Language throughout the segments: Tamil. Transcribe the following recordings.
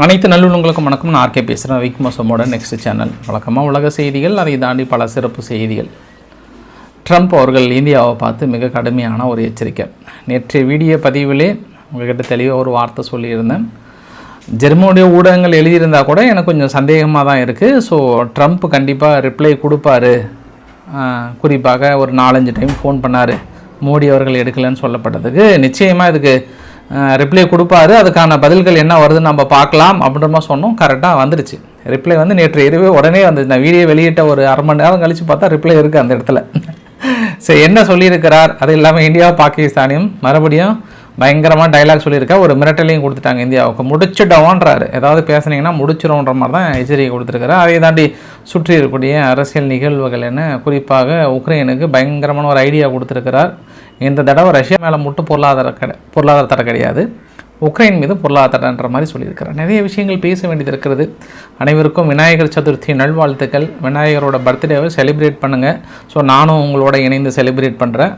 அனைத்து நல்லுள்ளங்களுக்கும் வணக்கம். நான் ஆர்கே பேசுகிறேன் விக்மோசமோட நெக்ஸ்ட் சேனல் வழக்கமாக உலக செய்திகள் அதை தாண்டி பல சிறப்பு செய்திகள். ட்ரம்ப் அவர்கள் இந்தியாவை பார்த்து மிக கடுமையான ஒரு எச்சரிக்கை. நேற்றைய வீடியோ பதிவிலே உங்கள்கிட்ட தெளிவாக ஒரு வார்த்தை சொல்லியிருந்தேன். ஜெர்மனுடைய ஊடகங்கள் எழுதியிருந்தால் கூட எனக்கு கொஞ்சம் சந்தேகமாக தான் இருக்குது ஸோ ட்ரம்ப் கண்டிப்பாக ரிப்ளை கொடுப்பாரு. குறிப்பாக ஒரு நாலஞ்சு டைம் ஃபோன் பண்ணார். மோடி அவர்கள் எடுக்கலைன்னு சொல்லப்பட்டதுக்கு. நிச்சயமாக இதுக்கு ரிப்ளை கொடுப்பாரு. அதுக்கான பதில்கள் என்ன வருதுன்னு நம்ம பார்க்கலாம் அப்படின்ற மாதிரி சொன்னோம். கரெக்டாக வந்துருச்சு. ரிப்ளை வந்து நேற்று இரவே உடனே வந்து நான் வீடியோ வெளியிட்ட ஒரு அரை மணி நேரம் கழித்து பார்த்தா ரிப்ளை இருக்குது அந்த இடத்துல. சரி என்ன சொல்லியிருக்கிறார்? அது இல்லாமல் இந்தியா பாகிஸ்தானையும் மறுபடியும் பயங்கரமாக டைலாக் சொல்லியிருக்கா. ஒரு மிரட்டலையும் கொடுத்துட்டாங்க இந்தியாவுக்கு. முடிச்சிட்டோன்றாரு ஏதாவது பேசுனீங்கன்னா முடிச்சிடும்ன்ற மாதிரி தான் எச்சரிக்கை கொடுத்துருக்காரு அதை தாண்டி சுற்றி இருக்கக்கூடிய அரசியல் நிகழ்வுகள் என்ன? குறிப்பாக உக்ரைனுக்கு பயங்கரமான ஒரு ஐடியா கொடுத்துருக்கிறார். இந்த தடவை ரஷ்யா மேலே மட்டும் பொருளாதார கடை பொருளாதார தடை கிடையாது. உக்ரைன் மீது பொருளாதார தடைன்ற மாதிரி சொல்லியிருக்கிறார். நிறைய விஷயங்கள் பேச வேண்டியது இருக்கிறது. அனைவருக்கும் விநாயகர் சதுர்த்தி நல்வாழ்த்துக்கள். விநாயகரோட பர்த்டேவை செலிப்ரேட் பண்ணுங்கள் ஸோ நானும் உங்களோட இணைந்து செலிப்ரேட் பண்ணுறேன்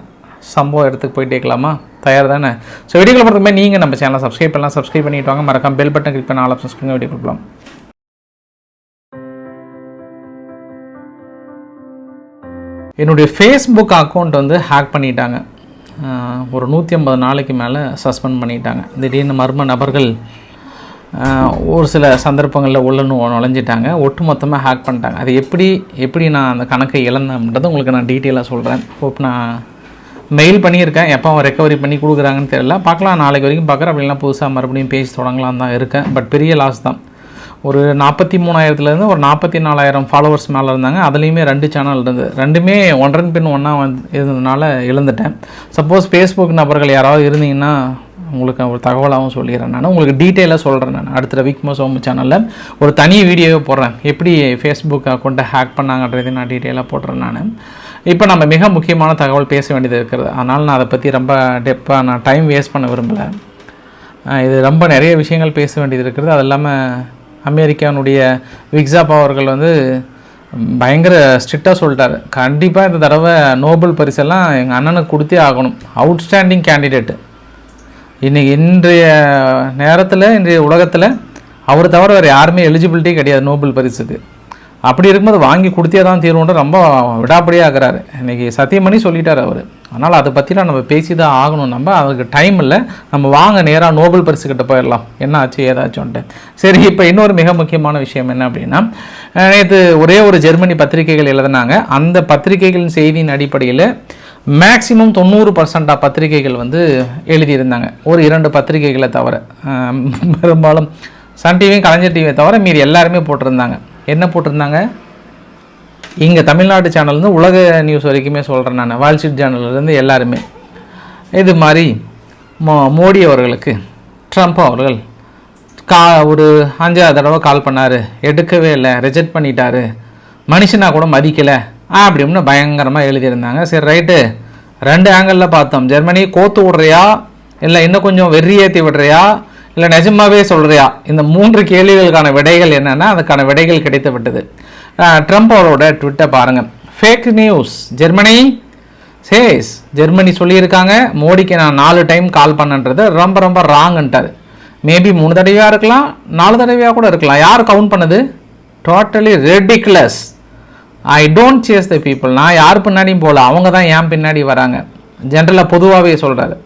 சம்பவம் இடத்துக்கு போயிட்டே இருக்கலாமா? தயார் தானே? ஸோ வீடியோக்கள் பார்த்துக்குமே நீங்கள் நம்ம சேனலை சப்ஸ்கிரைப் பண்ணலாம். சப்ஸ்கிரைப் பண்ணிட்டு வாங்க. மறக்காம பெல் பட்டன் கிளிக் பண்ண ஆல் ஆப்ஷன்ஸ் கொடுங்க. வீடியோ கொடுக்கலாம் என்னுடைய ஃபேஸ்புக் அக்கௌண்ட் வந்து ஹேக் பண்ணிட்டாங்க. ஒரு நூற்றி ஐம்பது நாளைக்கு மேலே சஸ்பெண்ட் பண்ணிட்டாங்க. திடீர்னு மர்ம நபர்கள் ஒரு சில சந்தர்ப்பங்களில் உள்ள நு- நுழைஞ்சிட்டாங்க. ஒட்டுமொத்தமாக ஹேக் பண்ணிட்டாங்க. அது எப்படி எப்படி நான் அந்த கணக்கை இழந்தேன்ன்றதை உங்களுக்கு நான் டீட்டெயிலாக சொல்கிறேன் ஹோப் நான் மெயில் பண்ணியிருக்கேன். எப்போ அவன் ரெக்கவரி பண்ணி கொடுக்குறாங்கன்னு தெரியல. பார்க்கலாம். நாளைக்கு வரைக்கும் பார்க்குறேன். அப்படிலாம் புதுசாக மறுபடியும் பேசி தொடங்கலாம் தான் இருக்கேன். பட் பெரிய லாஸ் தான். ஒரு நாற்பத்தி மூணாயிரத்துலேருந்து ஒரு நாற்பத்தி நாலாயிரம் ஃபாலோவர்ஸ் மேலே இருந்தாங்க. அதுலேயுமே ரெண்டு சேனல் இருந்தது. ரெண்டுமே ஒன்றன் பின் ஒன்றா வந்து இருந்ததுனால இழந்துட்டேன். சப்போஸ் ஃபேஸ்புக் நபர்கள் யாராவது இருந்தீங்கன்னா உங்களுக்கு ஒரு தகவலாகவும் சொல்லிடுறேன் நான். உங்களுக்கு டீட்டெயிலாக சொல்கிறேன் நான். அடுத்த விக்மோ சோமு சேனலில் ஒரு தனி வீடியோவை போடுறேன். எப்படி ஃபேஸ்புக் அக்கௌண்ட்டை ஹேக் பண்ணாங்கன்றதையும் நான் டீட்டெயிலாக போடுறேன் நான். இப்போ நம்ம மிக முக்கியமான தகவல் பேச வேண்டியது இருக்கிறது. அதனால் நான் அதை பற்றி ரொம்ப டெப்பாக நான் டைம் வேஸ்ட் பண்ண விரும்பலை. இது ரொம்ப நிறைய விஷயங்கள் பேச வேண்டியது இருக்கிறது. அது இல்லாமல் அமெரிக்கானுடைய விக்ஸாப் அவர்கள் வந்து பயங்கர ஸ்ட்ரிக்டாக சொல்லிட்டார். கண்டிப்பாக இந்த தடவை நோபல் பரிசெல்லாம் எங்கள் அண்ணனுக்கு கொடுத்தே ஆகணும். அவுட்ஸ்டாண்டிங் கேண்டிடேட்டு இன்னைக்கு இன்றைய நேரத்தில் இன்றைய உலகத்தில் அவர் தவிர வேறு யாருமே எலிஜிபிலிட்டி கிடையாது நோபல் பரிசுக்கு. அப்படி இருக்கும்போது வாங்கி கொடுத்தே தான் தீர்வுன்ற ரொம்ப விடாப்படியாக ஆகிறாரு இன்னைக்கு சத்தியமணி சொல்லிட்டார் அவர். அதனால் அதை பற்றிலாம் நம்ம பேசி தான் ஆகணும். நம்ம அதுக்கு டைம் இல்லை. நம்ம வாங்க நேராக நோபல் பரிசு கிட்ட போயிடலாம். என்ன ஆச்சு ஏதாச்சும்ன்ட்டு. சரி இப்போ இன்னொரு மிக முக்கியமான விஷயம் என்ன அப்படின்னா நேற்று ஒரே ஒரு ஜெர்மனி பத்திரிகைகள் எழுதினாங்க. அந்த பத்திரிகைகளின் செய்தியின் அடிப்படையில் மேக்ஸிமம் தொண்ணூறு பர்சண்டாக பத்திரிகைகள் வந்து எழுதியிருந்தாங்க. ஒரு இரண்டு பத்திரிகைகளை தவிர. பெரும்பாலும் சன் டிவியும் கலைஞர் டிவியை தவிர மீறி எல்லாருமே போட்டிருந்தாங்க. என்ன போட்டிருந்தாங்க? இங்கே தமிழ்நாடு சேனல்லேருந்து உலக நியூஸ் வரைக்குமே சொல்கிறேன் நான். வால் ஸ்ட்ரீட் சேனல்லேருந்து எல்லாருமே. இது மாதிரி மோ மோடி அவர்களுக்கு ட்ரம்ப் அவர்கள் கா ஒரு அஞ்சாவது தடவை கால் பண்ணார். எடுக்கவே இல்லை ரிஜெக்ட் பண்ணிட்டாரு. மனுஷனாக கூட மதிக்கலை. அப்படின்னு பயங்கரமாக எழுதியிருந்தாங்க. சரி ரைட்டு. ரெண்டு ஆங்கிளில் பார்த்தோம். ஜெர்மனி கோத்து விடுறியா? இல்லை இன்னும் கொஞ்சம் வெறியேற்றி விடுறியா? இல்லை நிஜமாவே சொல்கிறியா இந்த மூன்று கேள்விகளுக்கான விடைகள் என்னென்னா அதுக்கான விடைகள் கிடைத்து விட்டது ட்ரம்ப் அவரோட ட்விட்டை பாருங்கள் fake news Germany? Says Germany சொல்லியிருக்காங்க மோடிக்கு நான் நாலு டைம் கால் பண்ணன்றது ரொம்ப ரொம்ப ராங்ன்ட்டார் மேபி மூணு தடவையாக இருக்கலாம் நாலு தடவையாக கூட இருக்கலாம். யார் கவுண்ட் பண்ணது? Totally ridiculous I don't says the people நான் யார் பின்னாடியும் போகல அவங்க தான் ஏன் பின்னாடி வராங்க. ஜென்ரலாக பொதுவாகவே சொல்கிறாரு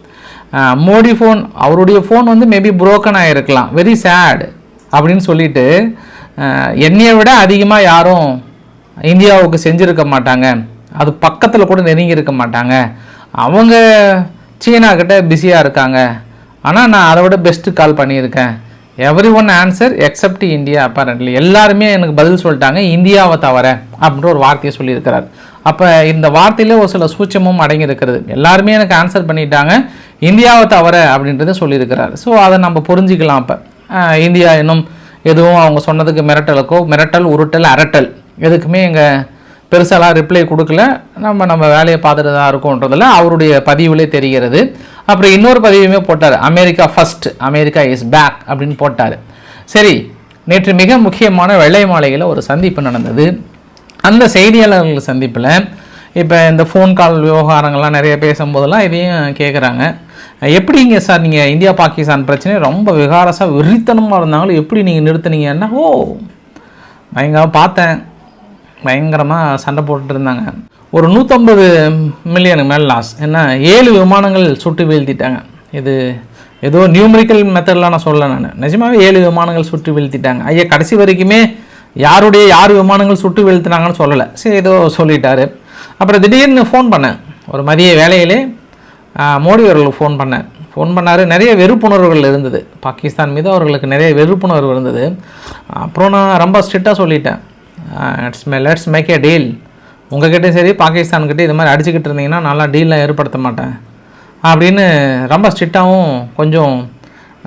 மோடி ஃபோன் அவருடைய ஃபோன் வந்து மேபி புரோக்கன் ஆகிருக்கலாம் வெரி சேட் அப்படின்னு சொல்லிட்டு என்னையை விட அதிகமாக யாரும் இந்தியாவுக்கு செஞ்சுருக்க மாட்டாங்க. அது பக்கத்தில் கூட நெருங்கி இருக்க மாட்டாங்க. அவங்க சீனா பிஸியாக இருக்காங்க. ஆனால் நான் அதை விட பெஸ்ட்டு கால் பண்ணியிருக்கேன். Everyone answer except India apparently எல்லாருமே எனக்கு பதில் சொல்லிட்டாங்க இந்தியாவை தவிர அப்படின்ற ஒரு வார்த்தையை சொல்லியிருக்கிறார். அப்போ இந்த வார்த்தையில ஒரு சில சூட்சமும் அடங்கியிருக்கிறது. எல்லாருமே எனக்கு ஆன்சர் பண்ணிட்டாங்க இந்தியாவை தவிர அப்படின்றத சொல்லியிருக்கிறார். ஸோ அதை நம்ம புரிஞ்சுக்கலாம் அப்போ. இந்தியா இன்னும் எதுவும் அவங்க சொன்னதுக்கு மிரட்டலுக்கோ மிரட்டல் உருட்டல் அரட்டல் எதுக்குமே எங்கள் பெருசாலாம் ரிப்ளை கொடுக்கல. நம்ம நம்ம வேலையை பார்த்துட்டு தான் இருக்கோன்றதில் அவருடைய பதிவுலே தெரிகிறது. அப்புறம் இன்னொரு பதிவுமே போட்டார். America first America is back அப்படின்னு போட்டார். சரி நேற்று மிக முக்கியமான வெள்ளை மாலையில் ஒரு சந்திப்பு நடந்தது. அந்த செய்தியாளர்கள் சந்திப்பில் இப்போ இந்த ஃபோன் கால் விவகாரங்கள்லாம் நிறைய பேசும்போதெல்லாம் இதையும் கேட்குறாங்க எப்படிங்க சார் நீங்கள் இந்தியா பாகிஸ்தான் பிரச்சனை ரொம்ப விகாரசாக விரித்தனமாக இருந்தாங்களும் எப்படி நீங்கள் நிறுத்துனீங்கன்னா ஓ பயங்கரமாக பார்த்தேன் பயங்கரமாக சண்டை போட்டுட்டு இருந்தாங்க. ஒரு நூற்றம்பது மில்லியனுக்கு மேலே லாஸ் என்ன ஏழு விமானங்கள் சுட்டு வீழ்த்திட்டாங்க. இது ஏதோ நியூமரிக்கல் மெத்தட்லாம் நான் சொல்லலை நான். நிஜமாகவே ஏழு விமானங்கள் சுட்டு வீழ்த்திட்டாங்க. ஐயா கடைசி வரைக்குமே யாருடைய யார் விமானங்கள் சுட்டு வீழ்த்தினாங்கன்னு சொல்லலை. சரி ஏதோ சொல்லிட்டாரு. அப்புறம் திடீர்னு ஃபோன் பண்ணேன். ஒரு மதிய வேலையிலே மோடி அவர்களுக்கு ஃபோன் பண்ணேன். ஃபோன் பண்ணார். நிறைய வெறுப்புணர்வுகள் இருந்தது. பாகிஸ்தான் மீது அவர்களுக்கு நிறைய வெறுப்புணர்வு இருந்தது. அப்புறம் நான் ரொம்ப ஸ்ட்ரிக்டாக சொல்லிட்டேன். It's may let's make a deal உங்ககிட்டயும் சரி பாகிஸ்தான்கிட்ட இது மாதிரி அடிச்சுக்கிட்டு இருந்தீங்கன்னா நல்லா டீல்லாம் ஏற்படுத்த மாட்டேன். அப்படின்னு ரொம்ப ஸ்ட்ரிக்டாகவும் கொஞ்சம்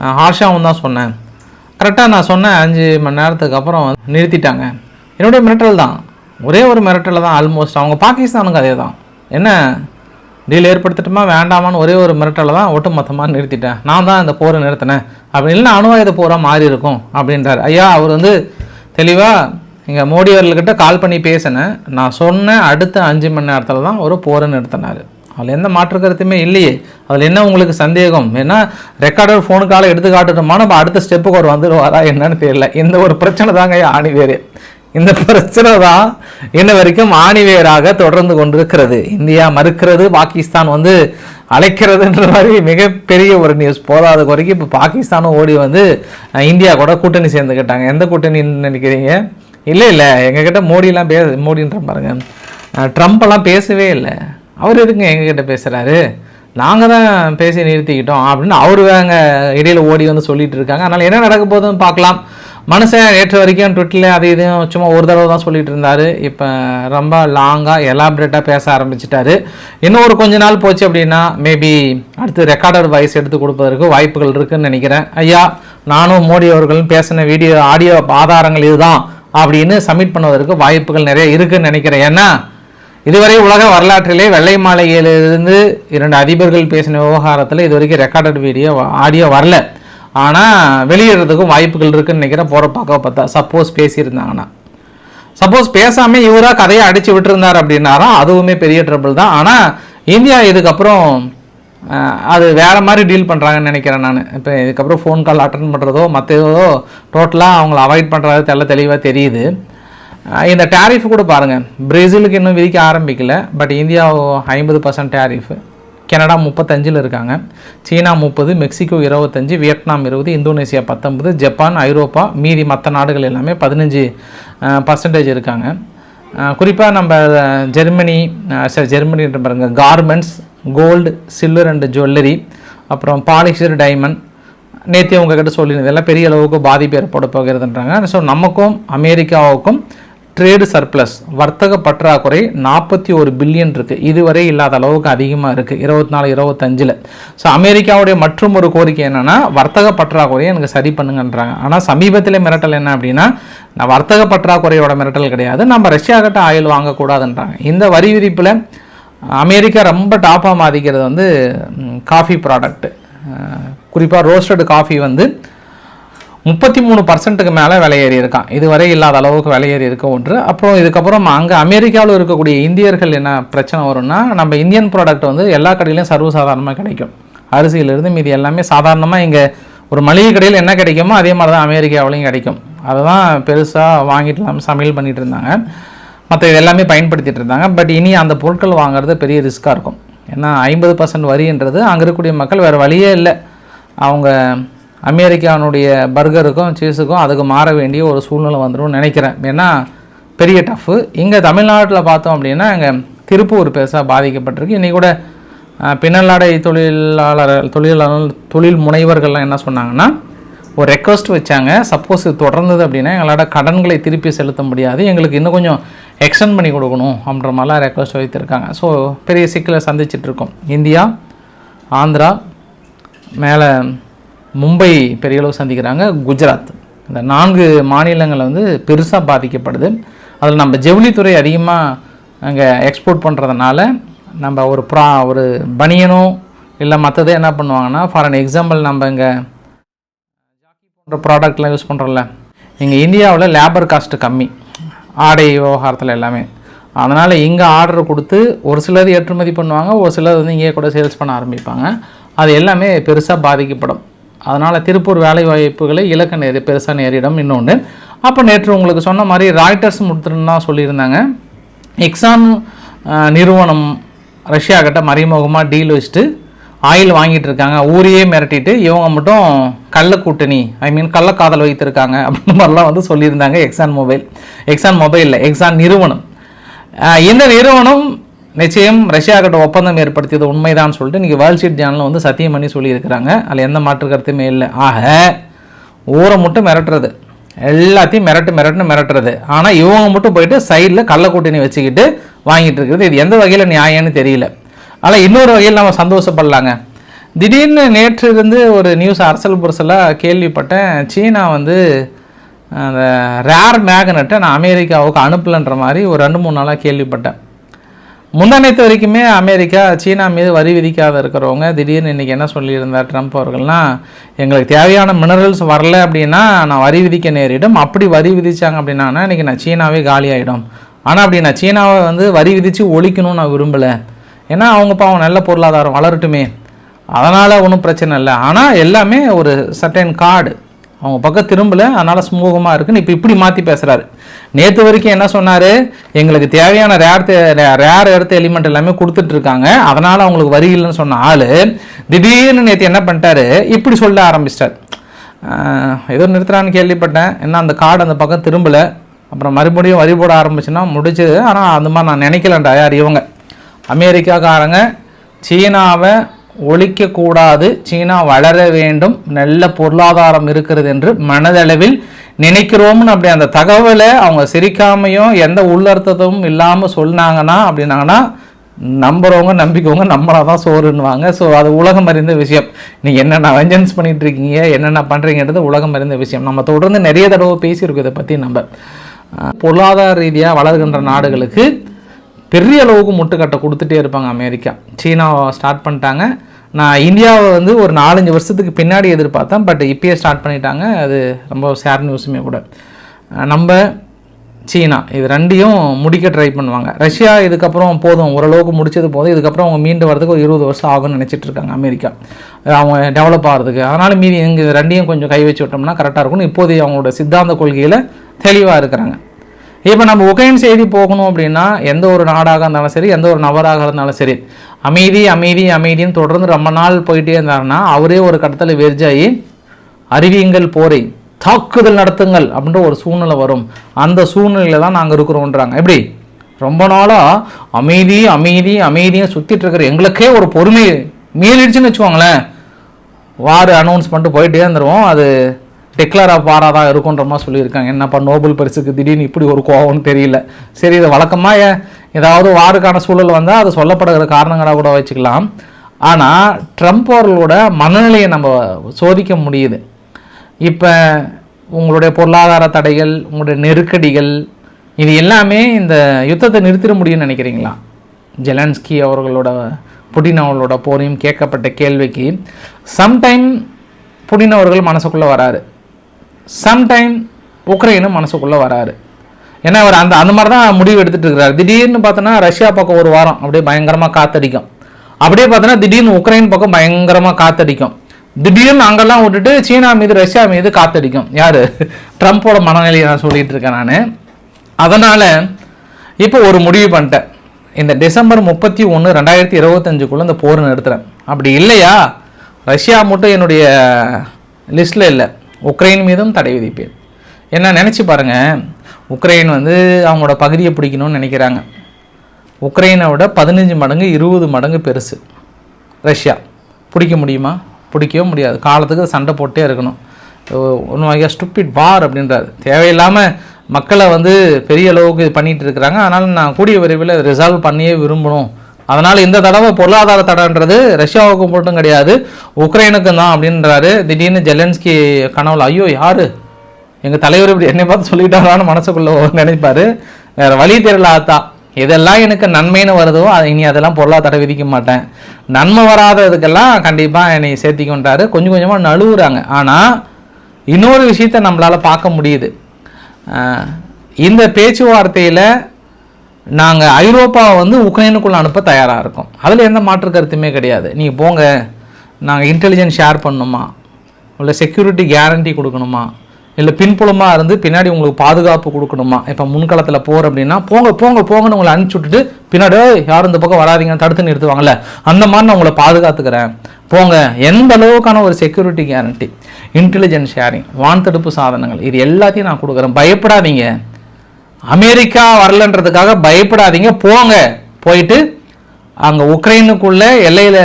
uh, ஹார்ஷாகவும் தான் சொன்னேன். கரெக்டாக நான் சொன்னேன் அஞ்சு மணி நேரத்துக்கு அப்புறம் நிறுத்திட்டாங்க. என்னுடைய மிரட்டல் தான். ஒரே ஒரு மிரட்டல் தான் ஆல்மோஸ்ட் அவங்க பாகிஸ்தானுக்கு அதே தான். என்ன? டீல் ஏற்படுத்தட்டுமா? வேண்டாமான்னு ஒரே ஒரு மிரட்டலை தான் ஒட்டுமொத்தமாக நிறுத்திட்டேன். நான் தான் இந்த போரை நிறுத்தினேன். அப்படி இல்லைன்னா அணுவாயுத போராக மாறி இருக்கும் அப்படின்றார். ஐயா அவர் வந்து தெளிவாக இங்கே மோடி அவர்கள்கிட்ட கால் பண்ணி பேசினேன். நான் சொன்ன அடுத்த அஞ்சு மணி நேரத்தில் தான் ஒரு போரை நிறுத்தினார். அதில் எந்த மாற்று கருத்துமே இல்லையே. அதில் என்ன உங்களுக்கு சந்தேகம்? ஏன்னா ரெக்கார்டர் ஃபோனுக்கால எடுத்து காட்டுட்டோமா? நம்ம அடுத்த ஸ்டெப்புக்கு ஒரு வந்துடுவாரா என்னன்னு தெரியல. இந்த ஒரு பிரச்சனை தாங்க ஆணி வேறு. இந்த பிரச்சனை தான் இன்ன வரைக்கும் ஆணிவேராக தொடர்ந்து கொண்டிருக்கிறது. இந்தியா மறுக்கிறது பாகிஸ்தான் வந்து அழைக்கிறதுன்ற மாதிரி மிகப்பெரிய ஒரு நியூஸ் போதாத குறைக்கு இப்போ பாகிஸ்தானும் ஓடி வந்து இந்தியா கூட கூட்டணி சேர்ந்துக்கிட்டாங்க. எந்த கூட்டணின்னு நினைக்கிறீங்க? இல்லை இல்லை. எங்ககிட்ட மோடிலாம் பே மோடின்ற பாருங்க. ட்ரம்ப்பெல்லாம் ட்ரம்ப் எல்லாம் பேசவே இல்லை. அவர் எதுங்க எங்ககிட்ட பேசுகிறாரு நாங்கள் தான் பேசி நிறுத்திக்கிட்டோம் அப்படின்னு அவர் அங்கே இடையில் ஓடி வந்து சொல்லிட்டு இருக்காங்க. அதனால் என்ன நடக்க போகுதுன்னு பார்க்கலாம். மனுஷன் நேற்று வரைக்கும் ட்விட்டரில் அது இதுவும் சும்மா ஒரு தடவை தான் சொல்லிட்டு இருந்தார். இப்போ ரொம்ப லாங்காக எலாபரேட்டாக பேச ஆரம்பிச்சிட்டாரு. இன்னும் ஒரு கொஞ்ச நாள் போச்சு அப்படின்னா மேபி அடுத்து ரெக்கார்டர் வாய்ஸ் எடுத்து கொடுப்பதற்கு வாய்ப்புகள் இருக்குதுன்னு நினைக்கிறேன். ஐயா நானும் மோடி அவர்களும் பேசின வீடியோ ஆடியோ ஆதாரங்கள் இதுதான். அப்படின்னு சப்மிட் பண்ணுவதற்கு வாய்ப்புகள் நிறைய இருக்குன்னு நினைக்கிறேன். ஏன்னா இதுவரை உலக வரலாற்றிலே வெள்ளை மாளிகையிலிருந்து இரண்டு அதிபர்கள் பேசின விவகாரத்தில் இது வரைக்கும் ரெக்கார்டட் வீடியோ ஆடியோ வரல. ஆனால் வெளியிடுறதுக்கும் வாய்ப்புகள் இருக்குன்னு நினைக்கிறேன். போகிற பார்க்க பார்த்தா சப்போஸ் பேசியிருந்தாங்கன்னா. சப்போஸ் பேசாமல் இவராக கதையை அடித்து விட்டுருந்தார் அப்படின்னாரா அதுவுமே பெரிய ட்ரபிள் தான். ஆனால் இந்தியா இதுக்கப்புறம் அது வேறு மாதிரி டீல் பண்ணுறாங்கன்னு நினைக்கிறேன் நான். இப்போ இதுக்கப்புறம் ஃபோன் கால் அட்டன் பண்ணுறதோ மற்ற ஏதோ டோட்டலாக அவங்கள அவாய்ட் பண்ணுறது தெள்ள தெளிவாக தெரியுது. இந்த டேரிஃப் கூட பாருங்கள் பிரேசிலுக்கு இன்னும் விதிக்க ஆரம்பிக்கல. பட் இந்தியா ஐம்பது பர்சன்ட் டேரிஃப் கனடா முப்பத்தஞ்சில் இருக்காங்க. சீனா முப்பது மெக்சிகோ இருபத்தஞ்சு வியட்நாம் இருபது இந்தோனேசியா பத்தொன்பது ஜப்பான் ஐரோப்பா மீதி மற்ற நாடுகள் எல்லாமே பதினஞ்சு பர்சன்டேஜ் இருக்காங்க. குறிப்பாக நம்ம ஜெர்மனி சார் ஜெர்மனின்ற பாருங்க. Garments gold silver and jewellery அப்புறம் பாலிஷர் டைமண்ட் நேற்று உங்ககிட்ட சொல்லியிருந்தது. இதெல்லாம் பெரிய அளவுக்கு பாதிப்பு ஏற்பட போகிறதுன்றாங்க. ஸோ நமக்கும் அமெரிக்காவுக்கும் ட்ரேடு சர்ப்ளஸ் வர்த்தக பற்றாக்குறை நாற்பத்தி ஒரு பில்லியன் இருக்குது இதுவரை இல்லாத அளவுக்கு அதிகமாக இருக்குது இருபத்தி நாலு இருபத்தஞ்சில் ஸோ அமெரிக்காவுடைய மற்றும் ஒரு கோரிக்கை என்னென்னா வர்த்தக பற்றாக்குறையை எனக்கு சரி பண்ணுங்கன்றாங்க. ஆனால் சமீபத்தில் மிரட்டல் என்ன அப்படின்னா நான் வர்த்தக பற்றாக்குறையோட மிரட்டல் கிடையாது. நம்ம ரஷ்யா கிட்ட ஆயில் வாங்கக்கூடாதுன்றாங்க. இந்த வரி விதிப்பில் அமெரிக்கா ரொம்ப டாப்பாக மாதிக்கிறது வந்து காஃபி ப்ராடக்ட்டு குறிப்பாக ரோஸ்டட் காஃபி வந்து முப்பத்தி மூணு பர்சன்ட்டுக்கு மேலே விலையேறி இருக்கான் இதுவரை இல்லாத அளவுக்கு விலையேறி இருக்க ஒன்று. அப்புறம் இதுக்கப்புறம் அங்கே அமெரிக்காவில் இருக்கக்கூடிய இந்தியர்கள் என்ன பிரச்சனை வரும்னா நம்ம இந்தியன் ப்ராடக்ட் வந்து எல்லா கடையிலையும் சர்வசாதாரணமாக கிடைக்கும். அரிசியிலிருந்து மீதி எல்லாமே சாதாரணமாக இங்கே ஒரு மளிகை கடையில் என்ன கிடைக்குமோ அதே மாதிரி தான் அமெரிக்காவிலையும் கிடைக்கும். அதுதான் பெருசாக வாங்கிட்டு இல்லாமல் சமையல் பண்ணிகிட்டு இருந்தாங்க. மற்ற இது எல்லாமே பயன்படுத்திட்டு இருந்தாங்க. பட் இனி அந்த பொருட்கள் வாங்குறது பெரிய ரிஸ்க்காக இருக்கும். ஏன்னா ஐம்பது பர்சன்ட் வரின்றது அங்கே இருக்கக்கூடிய மக்கள் வேறு வழியே இல்லை. அவங்க அமெரிக்கானுடைய பர்கருக்கும் சீஸுக்கும் அதுக்கு மாற வேண்டிய ஒரு சூழ்நிலை வந்துடும் நினைக்கிறேன். ஏன்னா பெரிய டஃப்பு இங்கே தமிழ்நாட்டில் பார்த்தோம் அப்படின்னா இங்கே திருப்பூர் பெருசாக பாதிக்கப்பட்டிருக்கு. இன்றைக்கி கூட பின்னலாடை தொழிலாளர் தொழிலாளர் தொழில் முனைவர்கள்லாம் என்ன சொன்னாங்கன்னா ஒரு ரெக்வஸ்ட் வச்சாங்க. சப்போஸ் இது தொடர்ந்தது அப்படின்னா எங்களோட கடன்களை திருப்பி செலுத்த முடியாது. எங்களுக்கு இன்னும் கொஞ்சம் எக்ஸ்டெண்ட் பண்ணி கொடுக்கணும் அப்படின்ற மாதிரிலாம் ரெக்வஸ்ட் வைத்திருக்காங்க. ஸோ பெரிய சிக்கலை சந்திச்சிட்ருக்கோம் இந்தியா ஆந்திரா மேலே மும்பை பெரிய அளவு சந்திக்கிறாங்க குஜராத். இந்த நான்கு மாநிலங்களில் வந்து பெருசாக பாதிக்கப்படுது. அதில் நம்ம ஜவுளித்துறை அதிகமாக அங்கே எக்ஸ்போர்ட் பண்ணுறதுனால நம்ம ஒரு ப்ரா ஒரு பனியனோ இல்லை மற்றதே என்ன பண்ணுவாங்கன்னா ஃபார் அன் எக்ஸாம்பிள் நம்ம இங்கே போன்ற ப்ராடக்ட்லாம் யூஸ் பண்ணுறோம்ல இங்கே இந்தியாவில் லேபர் காஸ்ட்டு கம்மி. ஆடை விவகாரத்தில் எல்லாமே. அதனால் இங்கே ஆர்டர் கொடுத்து ஒரு சிலது ஏற்றுமதி பண்ணுவாங்க ஒரு சிலது வந்து இங்கே கூட சேல்ஸ் பண்ண ஆரம்பிப்பாங்க. அது எல்லாமே பெருசாக பாதிக்கப்படும். அதனால் திருப்பூர் வேலை வாய்ப்புகளை இலக்க நேரி பெருசாக நேரிடும் இன்னொன்று அப்போ நேற்று உங்களுக்கு சொன்ன மாதிரி ராய்டர்ஸ் முடுத்துருன்னு தான் சொல்லியிருந்தாங்க. எக்ஸான் நிறுவனம் ரஷ்யா கிட்ட மறைமுகமாக டீல் வச்சுட்டு ஆயில் வாங்கிட்டு இருக்காங்க. ஊரையே மிரட்டிட்டு இவங்க மட்டும் கள்ள கூட்டணி ஐ மீன் கள்ளக்காதல் வைத்திருக்காங்க அப்படின்ற மாதிரிலாம் வந்து சொல்லியிருந்தாங்க எக்ஸான் மொபைல். எக்ஸான் மொபைலில் எக்ஸான் நிறுவனம். இந்த நிறுவனம் நிச்சயம் ரஷ்யா கிட்ட ஒப்பந்தம் ஏற்படுத்தியது உண்மைதான் சொல்லிட்டு இன்றைக்கி வேர்ல்ட் ஸ்ட்ரீட் வந்து சத்தியம் பண்ணி சொல்லியிருக்கிறாங்க. அதில் எந்த மாற்று கருத்துமே இல்லை. ஆக ஊரை மட்டும் மிரட்டுறது. எல்லாத்தையும் மிரட்டு மிரட்டுன்னு மிரட்டுறது. ஆனால் இவங்க மட்டும் போயிட்டு சைடில் கள்ளக்கூட்டணி வச்சுக்கிட்டு வாங்கிட்டு இருக்கிறது. இது எந்த வகையில் நியாயம்னு தெரியல. ஆனால் இன்னொரு வகையில் நம்ம சந்தோஷப்படலாங்க. திடீர்னு நேற்று இருந்து ஒரு நியூஸ் அரசல் புரசலாக கேள்விப்பட்டேன். சீனா வந்து அந்த ரேர் மேக்னெட்டை நான் அமெரிக்காவுக்கு அனுப்பலன்ற மாதிரி ஒரு ரெண்டு மூணு நாளாக கேள்விப்பட்டேன். முந்தானத்து வரைக்குமே அமெரிக்கா சீனா மீது வரி விதிக்காத இருக்கிறவங்க திடீர்னு இன்றைக்கி என்ன சொல்லியிருந்தார் ட்ரம்ப் அவர்கள்லாம் எங்களுக்கு தேவையான மினரல்ஸ் வரல அப்படின்னா நான் வரி விதிக்க நேரிடும். அப்படி வரி விதித்தாங்க அப்படின்னா இன்றைக்கி நான் சீனாவே காலி ஆகிடும் ஆனால் அப்படி நான் சீனாவை வந்து வரி விதித்து ஒழிக்கணும்னு நான் விரும்பலை. ஏன்னா அவங்க பாவம் நல்ல பொருளாதாரம் வளரட்டுமே. அதனால் ஒன்றும் பிரச்சனை இல்லை. ஆனால் எல்லாமே ஒரு சர்டன் கார்டு அவங்க பக்கம் திரும்பல அதனால் சுமூகமாக இருக்குன்னு இப்போ இப்படி மாற்றி பேசுகிறாரு நேற்று வரைக்கும் என்ன சொன்னார்? எங்களுக்கு தேவையான ரேர் ரேர் எடுத்த எலிமெண்ட் எல்லாமே கொடுத்துட்டு இருக்காங்க. அதனால் அவங்களுக்கு வரி இல்லைன்னு சொன்ன ஆள் திடீர்னு நேற்று என்ன பண்ணிட்டாரு? இப்படி சொல்ல ஆரம்பிச்சிட்டார். ஏதோ நிறுத்துறான்னு கேள்விப்பட்டேன். என்ன அந்த கார்டு அந்த பக்கம் திரும்பலை. அப்புறம் மறுபடியும் வரி போட ஆரம்பிச்சுன்னா முடிச்சது ஆனால் அந்த மாதிரி நான் நினைக்கலண்டா யார் இவங்க? அமெரிக்காக்காரங்க சீனாவை ஒழிக்கக்கூடாது. சீனா வளர வேண்டும். நல்ல பொருளாதாரம் இருக்கிறது என்று மனதளவில் நினைக்கிறோம்னு அப்படி அந்த தகவலை அவங்க சிரிக்காமையும் எந்த உள்ளர்த்தமும் இல்லாமல் சொன்னாங்கன்னா அப்படின்னாங்கன்னா நம்புறவங்க நம்பிக்கவங்க நம்மளா தான் சோறுன்னுவாங்க. ஸோ அது உலகம் அறிந்த விஷயம். நீங்கள் என்னென்ன வெஞ்சன்ஸ் பண்ணிகிட்டு இருக்கீங்க என்னென்ன பண்ணுறீங்கன்றது உலகம் அறிந்த விஷயம். நம்ம தொடர்ந்து நிறைய தடவை பேசியிருக்கோம் இதை பற்றி நம்ம. பொருளாதார ரீதியாக வளர்கின்ற நாடுகளுக்கு பெரிய அளவுக்கு முட்டுக்கட்டை கொடுத்துட்டே இருப்பாங்க அமெரிக்கா. சீனாவை ஸ்டார்ட் பண்ணிட்டாங்க. நான் இந்தியாவை வந்து ஒரு நாலஞ்சு வருஷத்துக்கு பின்னாடி எதிர்பார்த்தேன். பட் இப்பயே ஸ்டார்ட் பண்ணிட்டாங்க. அது ரொம்ப சேர் நியூஸுமே கூட. நம்ம சீனா இது ரெண்டையும் முடிக்க ட்ரை பண்ணுவாங்க. ரஷ்யா இதுக்கப்புறம் போதும். ஓரளவுக்கு முடிச்சது போதும். இதுக்கப்புறம் அவங்க மீண்டு வரதுக்கு ஒரு இருபது வருஷம் ஆகும்னு நினச்சிட்டு இருக்காங்க அமெரிக்கா. அவங்க டெவலப் ஆகிறதுக்கு. அதனால் மீதி இங்கே ரெண்டையும் கொஞ்சம் கை வச்சு விட்டோம்னா கரெக்டாக இருக்கும்னு இப்போதைய அவங்களோட சித்தாந்த கொள்கையில் தெளிவாக இருக்கிறாங்க. இப்போ நம்ம உக்ரைன் செய்தி போகணும் அப்படின்னா எந்த ஒரு நாடாக இருந்தாலும் சரி எந்த ஒரு நபராக இருந்தாலும் சரி அமைதி அமைதி அமைதின்னு தொடர்ந்து ரொம்ப நாள் போயிட்டே இருந்தாருன்னா அவரே ஒரு கட்டத்தில் வெறிஜாயி அறிவியுங்கள் போரை தாக்குதல் நடத்துங்கள் அப்படின்ற ஒரு சூழ்நிலை வரும். அந்த சூழ்நிலையில தான் நாங்கள் இருக்கிறோன்றாங்க. எப்படி? ரொம்ப நாளாக அமைதி அமைதி அமைதியை சுற்றிட்டு இருக்கிற எங்களுக்கே ஒரு பொறுமை மீறிடுச்சுன்னு வச்சுக்கோங்களேன். வார் அனௌன்ஸ் பண்ணிட்டு போயிட்டே இருந்துருவோம். அது டிக்ளேர் ஆஃப் வாராக தான் இருக்குன்ற மாதிரி சொல்லியிருக்காங்க. என்னப்பா நோபல் பரிசுக்கு திடீர்னு இப்படி ஒரு கோவம்னு தெரியல. சரி இது வழக்கமாக ஏதாவது வாருக்கான சூழல் வந்தால் அது சொல்லப்படுகிற காரணங்களாக கூட வச்சுக்கலாம். ஆனால் ட்ரம்ப் அவர்களோட மனநிலையை நம்ம சோதிக்க முடியுது. இப்போ உங்களுடைய பொருளாதார தடைகள் உங்களுடைய நெருக்கடிகள் இது எல்லாமே இந்த யுத்தத்தை நிறுத்திட முடியும்னு நினைக்கிறீங்களா? ஜெலன்ஸ்கி அவர்களோட புடின் அவர்களோட போரையும் கேட்கப்பட்ட கேள்விக்கு சம்டைம் புடின் அவர்கள் மனசுக்குள்ளே வராரு. சம்டைம் உக்ரைனும் மனசுக்குள்ளே வராரு. ஏன்னா அவர் அந்த அந்த மாதிரி தான் முடிவு எடுத்துகிட்டு இருக்கிறார். திடீர்னு பார்த்தோன்னா ரஷ்யா பக்கம் ஒரு வாரம் அப்படியே பயங்கரமாக காத்தடிக்கும். அப்படியே பார்த்தோன்னா திடீர்னு உக்ரைன் பக்கம் பயங்கரமாக காத்தடிக்கும். திடீர்னு அங்கெல்லாம் விட்டுட்டு சீனா மீது ரஷ்யா மீது காத்தடிக்கும். யார்? ட்ரம்ப்போட மனநிலையை நான் சொல்லிகிட்டு இருக்கேன் நான். அதனால் இப்போ ஒரு முடிவு பண்ணிட்டேன். இந்த டிசம்பர் முப்பத்தி ஒன்று ரெண்டாயிரத்தி இருபத்தஞ்சுக்குள்ளே இந்த போர் நிறுத்துறேன். அப்படி இல்லையா? ரஷ்யா மட்டும் என்னுடைய லிஸ்ட்டில் இல்லை. உக்ரைன் மீதும் தடை விதிப்பேன். என்ன நினச்சி பாருங்கள் உக்ரைன் வந்து அவங்களோட பகுதியை பிடிக்கணும்னு நினைக்கிறாங்க. உக்ரைனை விட பதினஞ்சு மடங்கு இருபது மடங்கு பெருசு. ரஷ்யா பிடிக்க முடியுமா? பிடிக்கவே முடியாது. காலத்துக்கு சண்டை போட்டே இருக்கணும். ஒன்று வகையாக ஸ்டூப்பிட் வார் அப்படின்றாரு. தேவையில்லாமல் மக்களை வந்து பெரிய அளவுக்கு இது இருக்கிறாங்க. அதனால் நான் கூடிய விரைவில் ரிசால்வ் பண்ணியே விரும்பணும். அதனால் இந்த தடவை பொருளாதார தடைன்றது ரஷ்யாவுக்கும் மட்டும் கிடையாது உக்ரைனுக்கும் தான் அப்படின்றாரு. திடீர்னு ஜெலன்ஸ்கி கனவுல ஐயோ யார்? எங்கள் தலைவர் இப்படி என்னை பார்த்து சொல்லிட்டாரான்னு மனசுக்குள்ளே நினைப்பாரு. வேறு வழி தெரியல ஆத்தா. இதெல்லாம் எனக்கு நன்மைன்னு வருதோ அது இனி அதெல்லாம் பொருளாதார விதிக்க மாட்டேன். நன்மை வராததுக்கெல்லாம் கண்டிப்பாக என்னை சேர்த்திக்கொண்டாரு கொஞ்சம் கொஞ்சமாக நழுவுறாங்க. ஆனால் இன்னொரு விஷயத்த நம்மளால் பார்க்க முடியுது. இந்த பேச்சுவார்த்தையில் நாங்கள் ஐரோப்பாவை வந்து உக்ரைனுக்குள்ளே அனுப்ப தயாராக இருக்கோம். அதில் எந்த மாற்று கருத்துமே கிடையாது. நீங்கள் போங்க. நாங்கள் இன்டெலிஜென்ஸ் ஷேர் பண்ணணுமா? இல்லை செக்யூரிட்டி கேரண்டி கொடுக்கணுமா? இல்லை பின்புலமாக இருந்து பின்னாடி உங்களுக்கு பாதுகாப்பு கொடுக்கணுமா? இப்போ முன்களத்தில் போகிற அப்படின்னா போங்க போங்க போங்கன்னு உங்களை அனுப்பிச்சி விட்டுட்டு பின்னாடி யாரும் இந்த பக்கம் வராதீங்க தடுத்து நிறுத்துவாங்கள்ல அந்த மாதிரி நான் உங்களை பாதுகாத்துக்கிறேன். போங்க. எந்த அளவுக்கான ஒரு செக்யூரிட்டி கேரண்டி இன்டெலிஜென்ஸ் ஷேரிங் வான்தடுப்பு சாதனங்கள் இது எல்லாத்தையும் நான் கொடுக்குறேன். பயப்படாதீங்க. அமெரிக்கா வரலன்றதுக்காக பயப்படாதீங்க போங்க. போயிட்டு அங்கே உக்ரைனுக்குள்ள எல்லையில்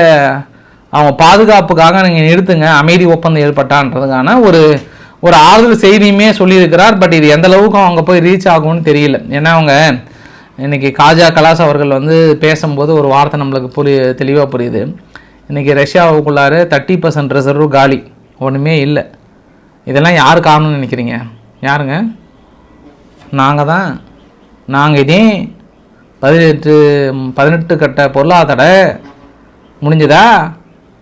அவங்க பாதுகாப்புக்காக நீங்கள் நிறுத்துங்க அமைதி ஒப்பந்தம் ஏற்பட்டான்றதுக்கான ஒரு ஒரு ஆறுதல் செய்தியுமே சொல்லியிருக்கிறார். பட் இது எந்த அளவுக்கு அவங்க போய் ரீச் ஆகும்னு தெரியல. ஏன்னா அவங்க இன்றைக்கி காஜா கலாஸ் அவர்கள் வந்து பேசும்போது ஒரு வார்த்தை நம்மளுக்கு புரிய தெளிவாக புரியுது. இன்றைக்கி ரஷ்யாவுக்குள்ளார தேர்ட்டி பர்சன்ட் ரிசர்வ் காலி. ஒன்றுமே இல்லை. இதெல்லாம் யார் காரணம்னு நினைக்கிறீங்க? யாருங்க? நாங்கள் தான் நாங்கள் இதே பதினெட்டு பதினெட்டு கட்ட பொருளாதார முடிஞ்சதா?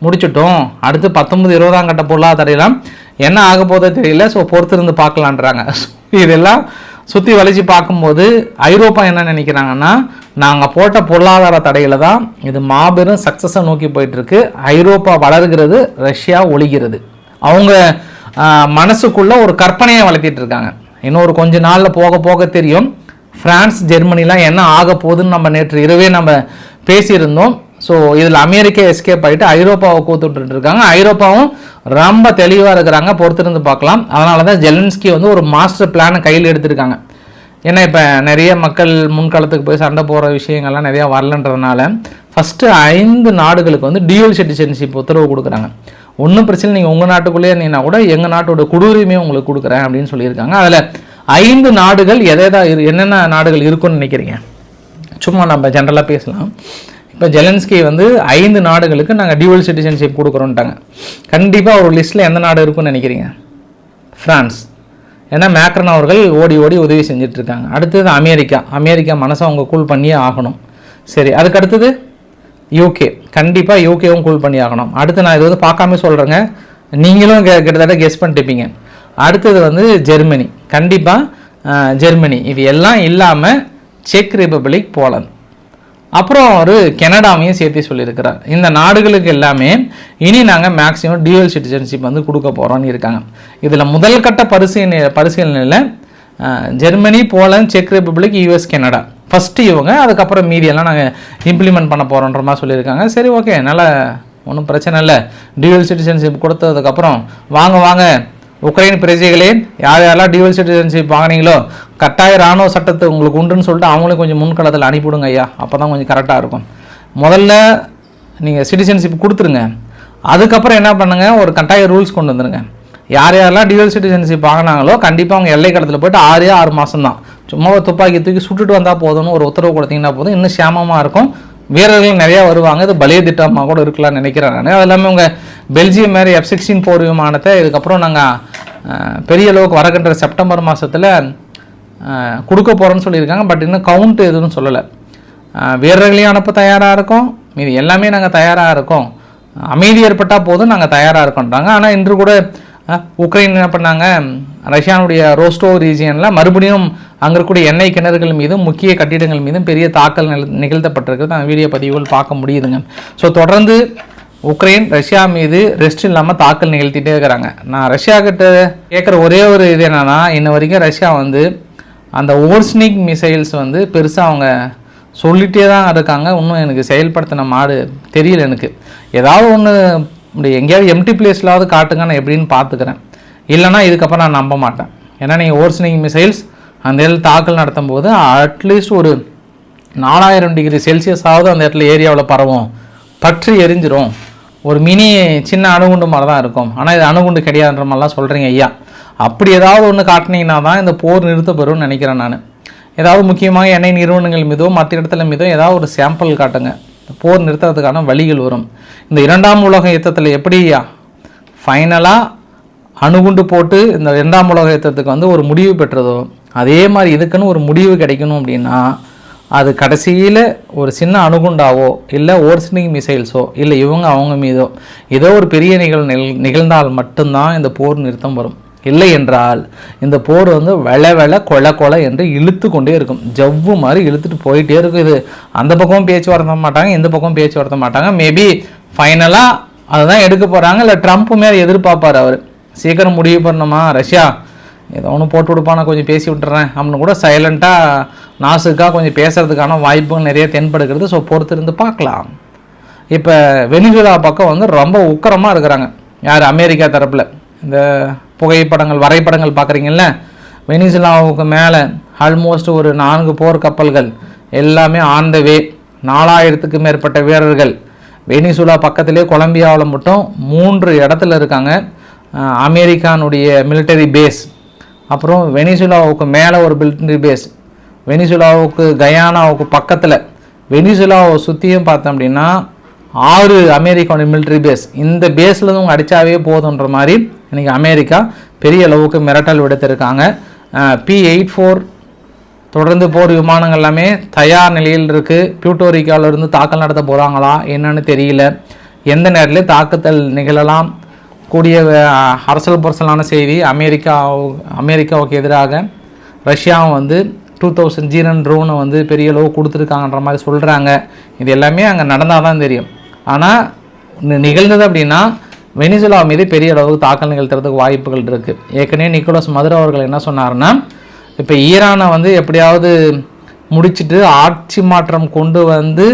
முடிச்சிட்டோம். அடுத்து பத்தொன்பது இருபதாம் கட்ட பொருளாதாரம் என்ன ஆக போதோ தெரியல. ஸோ பொறுத்திருந்து பார்க்கலான்றாங்க. இதெல்லாம் சுற்றி வளைச்சி பார்க்கும்போது ஐரோப்பா என்ன நினைக்கிறாங்கன்னா நாங்கள் போட்ட பொருளாதார தடையில் தான் இது மாபெரும் சக்ஸஸை நோக்கி போயிட்டுருக்கு. ஐரோப்பா வளர்கிறது ரஷ்யா ஒழிகிறது. அவங்க மனசுக்குள்ளே ஒரு கற்பனையை வளர்த்திட்டு இருக்காங்க. இன்னொரு கொஞ்ச நாளில் போக போக தெரியும். ஃப்ரான்ஸ் ஜெர்மனிலாம் என்ன ஆக போகுதுன்னு நம்ம நேற்று இரவே நம்ம பேசியிருந்தோம். ஸோ இதில் அமெரிக்கா எஸ்கேப் ஆகிட்டு ஐரோப்பாவை கூத்துட்டு இருக்காங்க. ஐரோப்பாவும் ரொம்ப தெளிவாக இருக்கிறாங்க. பொறுத்திருந்து பார்க்கலாம். அதனால தான் ஜெலன்ஸ்கி வந்து ஒரு மாஸ்டர் பிளானை கையில் எடுத்திருக்காங்க. ஏன்னா இப்போ நிறைய மக்கள் முன்காலத்துக்கு போய் சண்டை போகிற விஷயங்கள்லாம் நிறையா வரலன்றதுனால ஃபஸ்ட்டு ஐந்து நாடுகளுக்கு வந்து டியூல் சிட்டிசன்ஷிப் உத்தரவு கொடுக்குறாங்க. ஒன்றும் பிரச்சனை நீங்கள் உங்கள் நாட்டுக்குள்ளேயே இருந்தீங்கன்னா கூட எங்கள் நாட்டோட குடியுரிமையை உங்களுக்கு கொடுக்குறேன் அப்படின்னு சொல்லியிருக்காங்க. அதில் ஐந்து நாடுகள் எதை எதா இரு என்னென்ன நாடுகள் இருக்குன்னு நினைக்கிறீங்க? சும்மா நம்ம ஜென்ரலாக பேசலாம். இப்போ ஜெலன்ஸ்கி வந்து ஐந்து நாடுகளுக்கு நாங்கள் டியூவல் சிட்டிசன்ஷிப் கொடுக்குறோன்ட்டாங்க கண்டிப்பாக ஒரு லிஸ்ட்டில் எந்த நாடு இருக்குன்னு நினைக்கிறீங்க? ஃப்ரான்ஸ். ஏன்னா மேக்ரன் அவர்கள் ஓடி ஓடி உதவி செஞ்சிட்ருக்காங்க. அடுத்தது அமெரிக்கா. அமெரிக்கா மனசை அவங்க கூல் பண்ணியே ஆகணும். சரி அதுக்கு அடுத்தது யூகே கண்டிப்பாக யூகேவும் கூல் பண்ணி ஆகணும் அடுத்து நான் இது வந்து பார்க்காம சொல்கிறேங்க நீங்களும் கிட்டத்தட்ட கெஸ் பண்ணிட்டுப்பீங்க அடுத்தது வந்து ஜெர்மனி. கண்டிப்பாக ஜெர்மனி. இது எல்லாம் இல்லாமல் செக் ரிப்பப்ளிக் போலந்து அப்புறம் ஒரு கனடாவையும் சேர்த்து சொல்லியிருக்கிறார். இந்த நாடுகளுக்கு எல்லாமே இனி நாங்கள் மேக்ஸிமம் டியூவல் சிட்டிசன்ஷிப் வந்து கொடுக்க போகிறோம்னு இருக்காங்க. இதில் முதல் கட்ட பரிசீலனை பரிசீலனையில் ஜெர்மனி போலந்து செக் ரிப்பப்ளிக் யூஎஸ் கனடா ஃபஸ்ட்டு இவங்க அதுக்கப்புறம் மீதியெல்லாம் நாங்கள் இம்ப்ளிமெண்ட் பண்ண போகிறோன்ற மாதிரி சொல்லியிருக்காங்க. சரி ஓகே நல்லா ஒன்றும் பிரச்சனை இல்லை. டியூவல் சிட்டிசன்ஷிப் கொடுத்ததுக்கப்புறம் வாங்க வாங்க உக்ரைன் பிரஜைகளே யார் யாரெல்லாம் டியூவல் சிட்டிசன்ஷிப் வாங்கினீங்களோ கட்டாய ராணுவ சட்டத்தை உங்களுக்கு உண்டுன்னு சொல்லிட்டு அவங்களும் கொஞ்சம் முன்களத்தில் அனுப்பிவிடுங்க ஐயா. அப்போ தான் கொஞ்சம் கரெக்டாக இருக்கும். முதல்ல நீங்கள் சிட்டிசன்ஷிப் கொடுத்துருங்க. அதுக்கப்புறம் என்ன பண்ணுங்கள் ஒரு கட்டாய ரூல்ஸ் கொண்டு வந்துருங்க. யார் யாரெல்லாம் டியூவல் சிட்டிசன்ஷிப் வாங்கினாங்களோ கண்டிப்பாக அவங்க எல்லை கடத்தில் போயிட்டு ஆறே ஆறு மாதம் தான் சும்மா ஒரு துப்பாக்கி தூக்கி சுட்டுட்டு வந்தால் போதும்னு ஒரு உத்தரவு கொடுத்தீங்கன்னா போதும். இன்னும் சேமமாக இருக்கும். வீரர்கள் நிறையா வருவாங்க. இது பலிய திட்டமாக கூட இருக்கலாம்னு நினைக்கிறேன் நான். அது இல்லாமல் உங்கள் பெல்ஜியம் மாதிரி எஃப் சிக்ஸ்டீன் போர் விமானத்தை இதுக்கப்புறம் நாங்கள் பெரிய அளவுக்கு வரக்கின்ற செப்டம்பர் மாதத்தில் கொடுக்க போகிறோன்னு சொல்லியிருக்காங்க. பட் இன்னும் கவுண்ட் எதுவும் சொல்லலை. வீரர்களையும் அனுப்ப தயாராக இருக்கோம். இது எல்லாமே நாங்கள் தயாராக இருக்கோம். அமைதி ஏற்பட்டால் போதும். நாங்கள் தயாராக இருக்கோன்றாங்க ஆனால் இன்று கூட உக்ரைன் என்ன பண்ணாங்க? ரஷ்யானுடைய ரோஸ்டோ ரீஜியனில் மறுபடியும் அங்கே இருக்கக்கூடிய எண்ணெய் கிணறுகள் மீதும் முக்கிய கட்டிடங்கள் மீதும் பெரிய தாக்கல் நிகழ்த்தப்பட்டிருக்கிறது அந்த வீடியோ பதிவுகள் பார்க்க முடியுதுங்க. ஸோ தொடர்ந்து உக்ரைன் ரஷ்யா மீது ரெஸ்ட் இல்லாமல் தாக்கல் நிகழ்த்திட்டே இருக்கிறாங்க. நான் ரஷ்யா கிட்ட கேட்குற ஒரே ஒரு இது என்னன்னா இன்ன வரைக்கும் ரஷ்யா வந்து அந்த ஓர்ஸ்னிக் மிசைல்ஸ் வந்து பெருசாக அவங்க சொல்லிகிட்டே தான் இருக்காங்க. இன்னும் எனக்கு செயல்படுத்தின மாடு தெரியல எனக்கு. ஏதாவது ஒன்று இப்படி எங்கேயாவது எம்டி பிளேஸ்லாவது காட்டுங்க நான் எப்படின்னு பார்த்துக்கிறேன். இல்லைன்னா இதுக்கப்புறம் நான் நம்ப மாட்டேன். ஏன்னா நீங்கள் ஓர்சனிங் மிசைல்ஸ் அந்த இடத்துல தாக்கல் நடத்தும் போது அட்லீஸ்ட் ஒரு நாலாயிரம் டிகிரி செல்சியஸாவது அந்த இடத்துல ஏரியாவில் பரவும். பற்றி எரிஞ்சிரும். ஒரு மினி சின்ன அணுகுண்டு மாதிரி தான் இருக்கும். ஆனால் இது அணுகுண்டு கிடையாதுன்ற மாதிரிலாம் சொல்கிறீங்க ஐயா. அப்படி ஏதாவது ஒன்று காட்டினீங்கன்னா தான் இந்த போர் நிறுத்தப்பெறும்னு நினைக்கிறேன் நான். ஏதாவது முக்கியமாக எண்ணெய் நிறுவனங்கள் மீதோ மற்ற இடத்துல மீதோ ஏதாவது ஒரு சாம்பிள் காட்டுங்க. போர் நிறுத்துறதுக்கான வழிகள் வரும். இந்த இரண்டாம் உலக யுத்தத்தில் எப்படி ஃபைனலாக அணுகுண்டு போட்டு இந்த இரண்டாம் உலக யுத்தத்துக்கு வந்து ஒரு முடிவு பெற்றதோ அதே மாதிரி இதுக்குன்னு ஒரு முடிவு கிடைக்கணும் அப்படின்னா அது கடைசியில் ஒரு சின்ன அணுகுண்டாவோ இல்லை ஓர்ஸ்னிங் மிசைல்ஸோ இல்லை இவங்க அவங்க மீதோ ஏதோ ஒரு பெரிய நிகழ் நிகழ்ந்தால் மட்டும்தான் இந்த போர் நிறுத்தம் வரும். இல்லை என்றால் இந்த போர் வந்து வெள வெள கொல கொல என்று இழுத்து கொண்டே இருக்கும். ஜவ்வு மாதிரி இழுத்துட்டு போயிட்டே இருக்கும் இது. அந்த பக்கமும் பேச்சு வரத்த மாட்டாங்க இந்த பக்கமும் பேச்சு வரத்த மாட்டாங்க. மேபி ஃபைனலாக அதுதான் எடுக்க போகிறாங்க இல்லை ட்ரம்ப் மேலே எதிர்பார்ப்பார் அவர். சீக்கிரம் முடிவு பண்ணணுமா ரஷ்யா? ஏதோ ஒன்று போட்டு விடுப்பா நான் கொஞ்சம் பேசி விட்டுறேன் அப்படின்னு கூட சைலண்ட்டாக நாசுக்காக கொஞ்சம் பேசுகிறதுக்கான வாய்ப்புகள் நிறைய தென்படுகிறது. ஸோ பொறுத்திருந்து பார்க்கலாம். இப்போ வெனிசுலா பக்கம் வந்து ரொம்ப உக்கரமாக இருக்கிறாங்க. யார்? அமெரிக்கா தரப்பில். இந்த புகைப்படங்கள் வரைபடங்கள் பார்க்குறீங்கல்ல? வெனிசுலாவுக்கு மேலே ஆல்மோஸ்ட் ஒரு நான்கு போர் கப்பல்கள் எல்லாமே ஆன் த வே நாலாயிரத்துக்கு மேற்பட்ட வீரர்கள். வெனிசுலா பக்கத்திலே கொலம்பியாவில் மட்டும் மூன்று இடத்துல இருக்காங்க. அமெரிக்கானுடைய மிலிட்டரி பேஸ் அப்புறம் வெனிசுலாவுக்கு மேலே ஒரு மிலிட்டரி பேஸ் வெனிசுலாவுக்கு கயானாவுக்கு பக்கத்தில். வெனிசுலாவை சுற்றியும் பார்த்தோம் அப்படின்னா ஆறு அமெரிக்காவுடைய மிலிட்ரி பேஸ் இந்த பேஸில் இருந்து அவங்க அடித்தாவே போதுன்ற மாதிரி இன்றைக்கி அமெரிக்கா பெரிய அளவுக்கு மிரட்டல் விடுத்திருக்காங்க. பி எயிட் ஃபோர் தொடர்ந்து போர் விமானங்கள் எல்லாமே தயார் நிலையில் இருக்குது பியூட்டோரிக்காவிலிருந்து தாக்கல் நடத்த போகிறாங்களா என்னன்னு தெரியல. எந்த நேரத்திலே தாக்குதல் நிகழலாம்? கூடிய அரசல் புரசலான செய்தி அமெரிக்கா அமெரிக்காவுக்கு எதிராக ரஷ்யாவும் வந்து டூ தௌசண்ட் ஜீரன் ட்ரோனை வந்து பெரிய அளவு கொடுத்துருக்காங்கன்ற மாதிரி சொல்கிறாங்க இது எல்லாமே அங்கே நடந்தால் தான் தெரியும் ஆனால் நிகழ்ந்தது அப்படின்னா வெனிசுலா மீது பெரிய அளவுக்கு தாக்கல் நிகழ்த்துறதுக்கு வாய்ப்புகள் இருக்குது ஏற்கனவே நிக்கோலஸ் மதுரை அவர்கள் என்ன சொன்னார்னா இப்போ ஈரானை வந்து எப்படியாவது முடிச்சுட்டு ஆட்சி மாற்றம் கொண்டு வந்து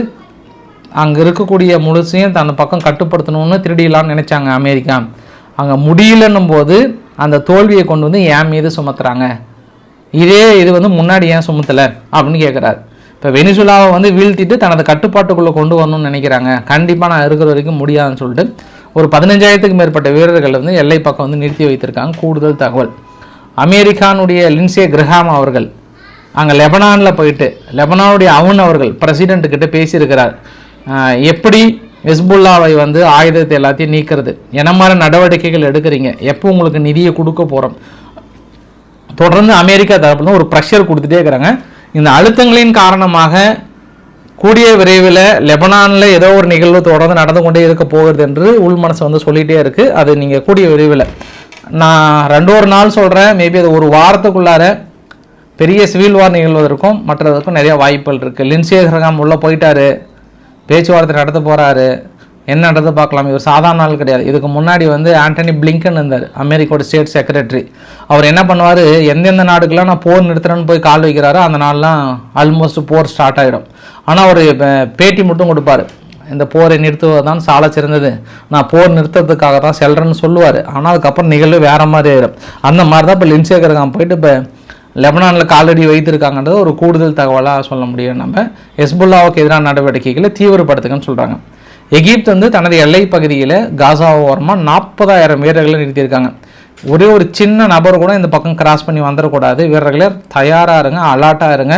அங்கே இருக்கக்கூடிய முழுசையும் தன் பக்கம் கட்டுப்படுத்தணும்னு திருடிடலாம்னு நினச்சாங்க அமெரிக்கா. அங்கே முடியலன்னும் போது அந்த தோல்வியை கொண்டு வந்து என் மீது சுமத்துறாங்க. இதே இது வந்து முன்னாடி ஏன் சுமத்தலை அப்படின்னு கேட்குறாரு இப்போ வெனிசுலாவை வந்து வீழ்த்திட்டு தனது கட்டுப்பாட்டுக்குள்ளே கொண்டு வரணும்னு நினைக்கிறாங்க. கண்டிப்பாக நான் இருக்கிற வரைக்கும் முடியாதுன்னு சொல்லிட்டு ஒரு பதினஞ்சாயிரத்துக்கு மேற்பட்ட வீரர்கள் வந்து எல்லை பக்கம் வந்து நிறுத்தி வைத்திருக்காங்க. கூடுதல் தகவல். அமெரிக்கானுடைய லின்சே கிரஹாம் அவர்கள் அங்கே லெபனானில் போயிட்டு லெபனானுடைய அவன் அவர்கள் பிரசிடென்ட் பேசியிருக்கிறார். எப்படி ஹெஸ்புல்லாவை வந்து ஆயுதத்தை எல்லாத்தையும் நீக்கிறது? என்ன மாதிரி நடவடிக்கைகள் எடுக்கிறீங்க? எப்போ உங்களுக்கு நிதியை கொடுக்க போகிறோம் தொடர்ந்து அமெரிக்கா தரப்புல ஒரு ப்ரெஷர் கொடுத்துட்டே இருக்கிறாங்க. இந்த அழுத்தங்களின் காரணமாக கூடிய விரைவில் லெபனானில் ஏதோ ஒரு நிகழ்வு தொடர்ந்து நடந்து கொண்டே இருக்க போகிறது என்று உள் மனசு வந்து சொல்லிகிட்டே இருக்குது அது நீங்கள் கூடிய விரைவில். நான் ரெண்டு ஒரு நாள் சொல்கிறேன் மேபி அது ஒரு வாரத்துக்குள்ளார பெரிய சிவில் வார் நிகழ்வதற்கும் மற்றதற்கும் நிறைய வாய்ப்புகள் இருக்குது லின்சே உள்ளே போயிட்டாரு. பேச்சுவார்த்தை நடத்த போகிறாரு என்ன நடந்து பார்க்கலாம். இவர் சாதாரண ஆள் கிடையாது. இதுக்கு முன்னாடி வந்து ஆண்டனி பிளிங்கன் இருந்தார் அமெரிக்காவோட ஸ்டேட் செக்ரட்டரி. அவர் என்ன பண்ணுவார்? எந்தெந்த நாடுக்கெல்லாம் நான் போர் நிறுத்துறேன்னு போய் கால் வைக்கிறாரோ அந்த நாள்லாம் ஆல்மோஸ்ட் போர் ஸ்டார்ட் ஆகிடும் ஆனால் அவர் பேட்டி மட்டும் கொடுப்பாரு. இந்த போரை நிறுத்துவதுதான் சால சிறந்தது. நான் போர் நிறுத்துறதுக்காக தான் செல்றேன்னு சொல்லுவார். ஆனால் அதுக்கப்புறம் நிகழ்வு வேற மாதிரி ஆயிடும் அந்த மாதிரி தான் இப்போ லின்சேகரகம் போயிட்டு இப்போ லெபனானில் காலடி வைத்திருக்காங்கன்றது ஒரு கூடுதல் தகவலாக சொல்ல முடியும் நம்ம. ஹெஸ்புல்லாவுக்கு எதிரான நடவடிக்கைகளை தீவிரப்படுத்துங்கன்னு சொல்கிறாங்க எகிப்து வந்து தனது எல்லை பகுதியில் காசா ஓரமாக நாற்பதாயிரம் வீரர்களை நிறுத்தியிருக்காங்க. ஒரே ஒரு சின்ன நபர் கூட இந்த பக்கம் கிராஸ் பண்ணி வந்துடக்கூடாது வீரர்களே தயாராக இருங்க அலாட்டாக இருங்க.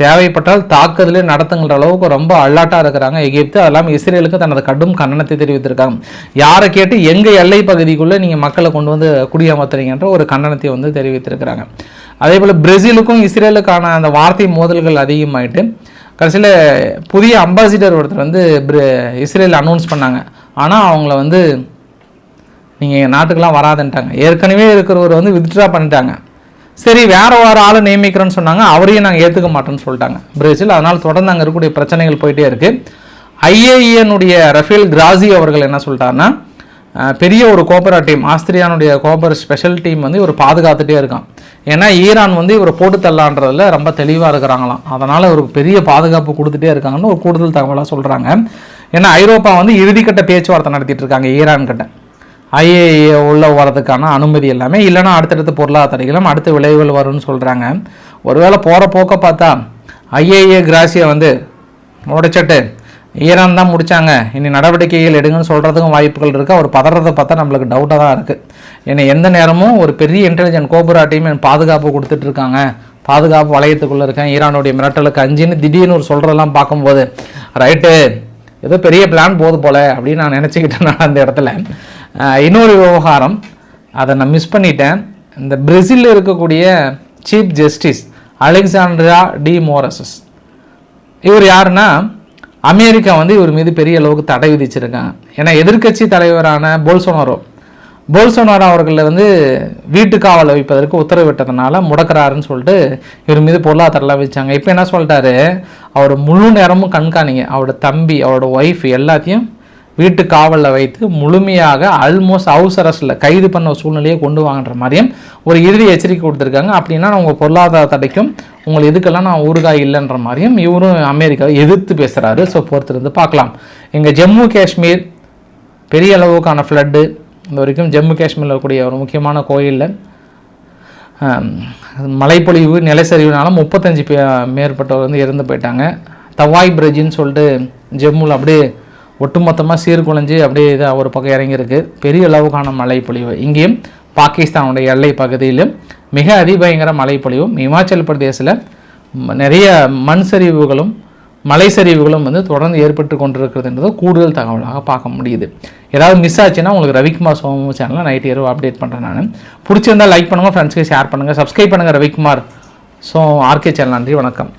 தேவைப்பட்டால் தாக்குதலே நடத்துங்கிற அளவுக்கு ரொம்ப அல்லாட்டாக இருக்கிறாங்க எகிப்து. அதெல்லாம் இஸ்ரேலுக்கு தனது கடும் கண்டனத்தை தெரிவித்திருக்காங்க. யாரை கேட்டு எங்கள் எல்லை பகுதிக்குள்ளே நீங்கள் மக்களை கொண்டு வந்து குடியமர்த்துறீங்கன்ற ஒரு கண்டனத்தை வந்து தெரிவித்திருக்கிறாங்க. அதே போல் பிரேசிலுக்கும் இஸ்ரேலுக்கான அந்த வார்த்தை மோதல்கள் அதிகமாயிட்டு கடைசியில் புதிய அம்பாசிடர் ஒருத்தர் வந்து இஸ்ரேல் அனௌன்ஸ் பண்ணாங்க. ஆனால் அவங்கள வந்து நீங்கள் எங்கள் நாட்டுக்கெலாம் வராதுன்ட்டாங்க. ஏற்கனவே இருக்கிறவர் வந்து வித்ட்ரா பண்ணிட்டாங்க. சரி வேறு ஒரு ஆளை நியமிக்கிறோன்னு சொன்னாங்க. அவரையும் நாங்கள் ஏற்றுக்க மாட்டோம்னு சொல்லிட்டாங்க. பிரேசில் அதனால் தொடர்ந்து அங்கே இருக்கக்கூடிய பிரச்சனைகள் போயிட்டே இருக்குது ஐஏஇயனுடைய ரஃபேல் கிராசி அவர்கள் என்ன சொல்லிட்டாருன்னா பெரிய ஒரு கோபரா டீம் ஆஸ்திரியானுடைய கோபர் ஸ்பெஷல் டீம் வந்து ஒரு பாதுகாத்துட்டே இருக்கான். ஏன்னா ஈரான் வந்து இவரை போட்டு தள்ளான்றதுல ரொம்ப தெளிவாக இருக்கிறாங்களாம். அதனால் இவருக்கு பெரிய பாதுகாப்பு கொடுத்துட்டே இருக்காங்கன்னு ஒரு கூடுதல் தகவலாக சொல்கிறாங்க ஏன்னா ஐரோப்பா வந்து இறுதிக்கட்ட பேச்சுவார்த்தை நடத்திட்டு இருக்காங்க ஈரான் கிட்ட. ஐஏஏ உள்ள வரதுக்கான அனுமதி எல்லாமே இல்லைன்னா அடுத்தடுத்த பொருளாதார தடைகளும் அடுத்த விளைவுகள் வரும்னு சொல்கிறாங்க ஒருவேளை போகிற போக்க பார்த்தா ஐஏஏ கிராசியை வந்து உடைச்சிட்டு ஈரான் தான் முடிச்சாங்க இனி நடவடிக்கைகள் எடுங்கன்னு சொல்கிறதுக்கும் வாய்ப்புகள் இருக்குது அவர் பதறதை பார்த்தா நம்மளுக்கு டவுட்டாக தான் இருக்குது என்னை எந்த நேரமும் ஒரு பெரிய இன்டெலிஜென்ட் கோபுரா டீம் எனக்கு பாதுகாப்பு கொடுத்துட்டு இருக்காங்க பாதுகாப்பு வளையத்துக்குள்ளே இருக்கேன். ஈரானுடைய மிரட்டலுக்கு அஞ்சுன்னு திடீர்னு ஒரு சொல்கிறதெல்லாம் பார்க்கும்போது ரைட்டு ஏதோ பெரிய பிளான் போகுது போல அப்படின்னு நான் நினச்சிக்கிட்டேன் நான் அந்த இடத்துல. இன்னொரு விவகாரம் அதை நான் மிஸ் பண்ணிட்டேன். இந்த பிரேசிலில் இருக்கக்கூடிய chief justice Alexandre de Moraes. இவர் யாருன்னா அமெரிக்கா வந்து இவர் மீது பெரிய அளவுக்கு தடை விதிச்சிருக்காங்க. ஏன்னா எதிர்க்கட்சி தலைவரான போல்சோனரோ போல்சோனாரோ அவர்களில் வந்து வீட்டு காவல் வைப்பதற்கு உத்தரவிட்டதுனால முடக்கிறாருன்னு சொல்லிட்டு இவர் மீது பொருளாதாரலாம் வச்சாங்க இப்போ என்ன சொல்லிட்டாரு? அவர் முழு நேரமும் கண்காணிங்க. அவரோட தம்பி அவரோட ஒய்ஃப் எல்லாத்தையும் வீட்டு காவலில் வைத்து முழுமையாக ஆல்மோஸ்ட் ஹவுஸ் கைது பண்ண சூழ்நிலையை கொண்டு வாங்குற மாதிரியும் ஒரு இறுதி எச்சரிக்கை கொடுத்துருக்காங்க. அப்படின்னா உங்கள் பொருளாதார தடைக்கும் உங்களை இதுக்கெல்லாம் நான் ஊறுகாய் இல்லைன்ற மாதிரியும் இவரும் அமெரிக்காவை எதிர்த்து பேசுகிறாரு ஸோ பொறுத்திருந்து பார்க்கலாம். எங்கள் ஜம்மு காஷ்மீர் பெரிய அளவுக்கான ஃப்ளட்டு இந்த வரைக்கும் ஜம்மு காஷ்மீரில் இருக்கக்கூடிய ஒரு முக்கியமான கோயிலில் மலைப்பொழிவு மழைப்பொழிவு நிலச்சரிவுனால முப்பத்தஞ்சு பே மேற்பட்டவர் வந்து இறந்து போயிட்டாங்க. தவாய் பிரிட்ஜின்னு சொல்லிட்டு ஜம்முவில் அப்படியே ஒட்டுமொத்தமாக சீர்குலைஞ்சு அப்படியே இதாக ஒரு பக்கம் இறங்கியிருக்கு. பெரிய அளவுக்கான மழைப்பொழிவு. இங்கேயும் பாகிஸ்தானுடைய எல்லை பகுதியிலும் மிக அதிபயங்கர மழைப்பொழிவும். இமாச்சல் பிரதேசில் நிறைய மண் சரிவுகளும் மலை சரிவுகளும் வந்து தொடர்ந்து ஏற்பட்டு கொண்டிருக்கிறதுன்றது கூடுதல் தகவலாக பார்க்க முடியுது. ஏதாவது மிஸ் ஆச்சுன்னா உங்களுக்கு ரவிக்குமார் சோமம் சேனலில் நைட் இரவு அப்டேட் பண்ணுறேன் நான். பிடிச்சிருந்தா லைக் பண்ணுங்கள் ஃப்ரெண்ட்ஸ்க்கு ஷேர் பண்ணுங்கள் சப்ஸ்கிரைப் பண்ணுங்கள் ரவிக்குமார் ஸோ ஆர்கே சேனல் நன்றி வணக்கம்.